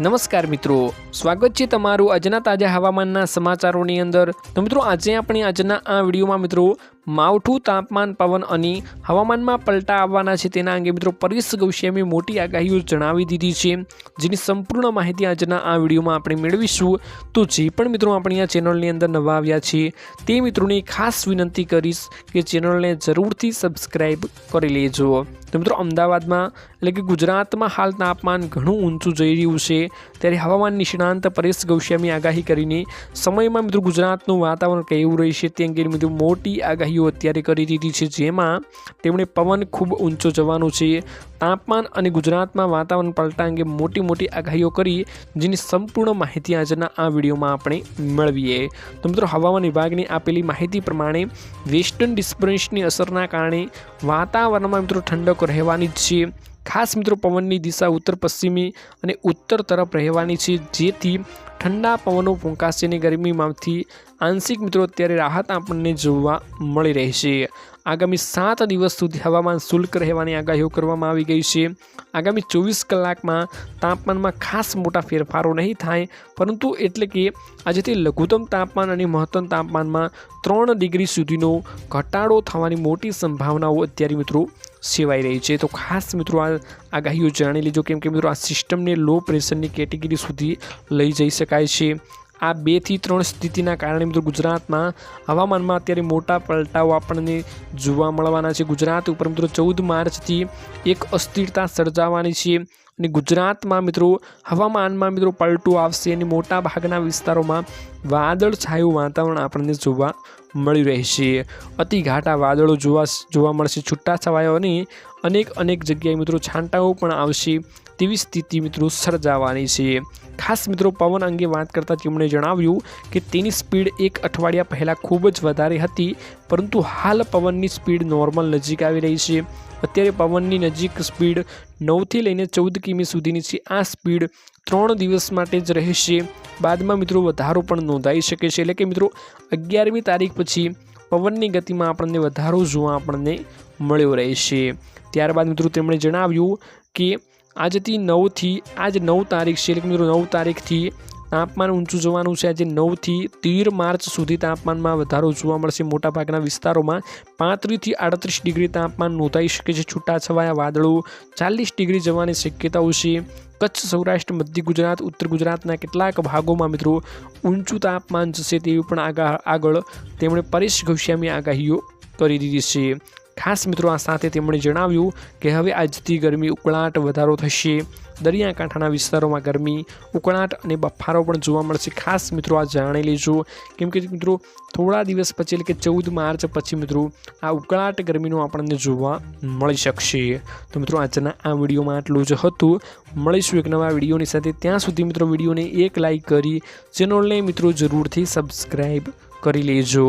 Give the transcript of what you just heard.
નમસ્કાર મિત્રો. સ્વાગત છે તમારું આજના તાજા હવામાનના સમાચારોની અંદર. તો મિત્રો, આજે આપણે આજના આ વિડીયોમાં મિત્રો માવઠું તાપમાન, પવન અને હવામાનમાં પલટા આવવાના છે. તેના અંગે મિત્રો પરેશ ગૌશ્યામી મોટી આગાહીઓ જણાવી દીધી છે, જેની સંપૂર્ણ માહિતી આજના આ વિડીયોમાં આપણે મેળવીશું. તો જે પણ મિત્રો આપણી આ ચેનલની અંદર નવા આવ્યા છે, તે મિત્રોને ખાસ વિનંતી કરીશ કે ચેનલને જરૂરથી સબસ્ક્રાઈબ કરી લેજો. તો મિત્રો અમદાવાદમાં, એટલે કે ગુજરાતમાં હાલ તાપમાન ઘણું ઊંચું જઈ રહ્યું છે. ત્યારે હવામાન નિષ્ણાંત પરેશ ગૌશ્યામી આગાહી કરીને સમયમાં મિત્રો ગુજરાતનું વાતાવરણ કેવું રહેશે તે અંગે મિત્રો મોટી આગાહીઓ અત્યારે કરી દીધી છે, જેમાં તેમણે પવન ખૂબ ઊંચો જવાનો છે. તાપમાન અને ગુજરાતમાં વાતાવરણ પલટા અંગે મોટી મોટી આગાહીઓ કરી, જેની સંપૂર્ણ માહિતી આજના આ વિડીયોમાં આપણે મેળવીએ. તો મિત્રો, હવામાન વિભાગની આપેલી માહિતી પ્રમાણે વેસ્ટર્ન ડિસ્ટર્બન્સની અસરના કારણે વાતાવરણમાં મિત્રો ઠંડક રહેવાની જ છે. ખાસ મિત્રો, પવનની દિશા ઉત્તર પશ્ચિમી અને ઉત્તર તરફ રહેવાની છે, જેથી ઠંડા પવનો ફૂંકાશે ગરમીમાંથી આંશિક મિત્રો અત્યારે રાહત આપણને જોવા મળી રહેશે આગામી સાત દિવસ સુધી હવામાન શુલ્ક રહેવાની આગાહીઓ કરવામાં આવી ગઈ છે. આગામી ચોવીસ કલાકમાં તાપમાનમાં ખાસ મોટા ફેરફારો નહીં થાય, પરંતુ એટલે કે આજેથી લઘુત્તમ તાપમાન અને મહત્તમ તાપમાનમાં ત્રણ ડિગ્રી સુધીનો ઘટાડો થવાની મોટી સંભાવનાઓ અત્યારે મિત્રો સેવાઈ રહી છે. તો ખાસ મિત્રો આ આગાહીઓ જાણી લેજો. કેમ કે મિત્રો આ સિસ્ટમને લો પ્રેશરની કેટેગરી સુધી લઈ જઈ શકાય છે. આ બેથી ત્રણ સ્થિતિના કારણે મિત્રો ગુજરાતમાં હવામાનમાં અત્યારે મોટા પલટાઓ આપણને જોવા મળવાના છે. ગુજરાત ઉપર મિત્રો ચૌદ માર્ચથી એક અસ્થિરતા સર્જાવાની છે. અને ગુજરાતમાં મિત્રો, હવામાનમાં મિત્રો પલટું આવશે અને મોટા ભાગના વિસ્તારોમાં વાદળ છાયું વાતાવરણ આપણને જોવા મળી રહેશે. અતિ ઘાટા વાદળો જોવા જોવા મળશે છૂટાછવાયા અને અનેક અનેક જગ્યાએ મિત્રો છાંટાઓ પણ આવશે તેવી સ્થિતિ મિત્રો સર્જાવાની છે. ખાસ મિત્રો પવન અંગે વાત કરતાં તેમણે જણાવ્યું કે તેની સ્પીડ એક અઠવાડિયા પહેલાં ખૂબ જ વધારે હતી, પરંતુ હાલ પવનની સ્પીડ નોર્મલ નજીક આવી રહી છે. અત્યારે પવનની નજીક સ્પીડ નવથી લઈને ચૌદ કિમી સુધીની છે. આ સ્પીડ ત્રણ દિવસ માટે જ રહેશે. બાદમાં મિત્રો વધારો પણ નોંધાઈ શકે છે. એટલે કે મિત્રો, અગિયારમી તારીખ પછી પવનની ગતિમાં આપણને વધારો જોવા આપણને મળ્યો રહેશે. ત્યારબાદ મિત્રો તેમણે જણાવ્યું કે, આજથી નવથી, આજ નવ તારીખ છે. એટલે કે મિત્રો નવ તારીખથી તાપમાન ઊંચું જવાનું છે. આજે નવથી તેર માર્ચ સુધી તાપમાનમાં વધારો જોવા મળશે. મોટાભાગના વિસ્તારોમાં પાંત્રીસથી આડત્રીસ ડિગ્રી તાપમાન નોંધાઈ શકે છે. છૂટાછવાયા વાદળો ચાલીસ ડિગ્રી જવાની શક્યતાઓ છે. કચ્છ, સૌરાષ્ટ્ર, મધ્ય ગુજરાત, ઉત્તર ગુજરાતના કેટલાક ભાગોમાં મિત્રો ઊંચું તાપમાન જશે તેવી પણ આગા આગળ તેમણે પરેશ ઘોષિયામી આગાહીઓ કરી દીધી છે. ખાસ મિત્રો આ સાથે તેમણે જણાવ્યું કે હવે આજથી ગરમી ઉકળાટ વધારો થશે. દરિયાકાંઠાના વિસ્તારોમાં ગરમી ઉકળાટ અને બફારો પણ જોવા મળશે. ખાસ મિત્રો આ જાણી લેજો. કેમ કે મિત્રો થોડા દિવસ પછી એટલે કે ચૌદ માર્ચ પછી મિત્રો આ ઉકળાટ ગરમીનું આપણને જોવા મળી શકશે. તો મિત્રો આજના આ વિડીયોમાં આટલું જ હતું. મળીશું એક નવા વિડીયોની સાથે. ત્યાં સુધી મિત્રો વિડીયોને એક લાઈક કરી, ચેનલને મિત્રો જરૂરથી સબસ્ક્રાઈબ કરી લેજો.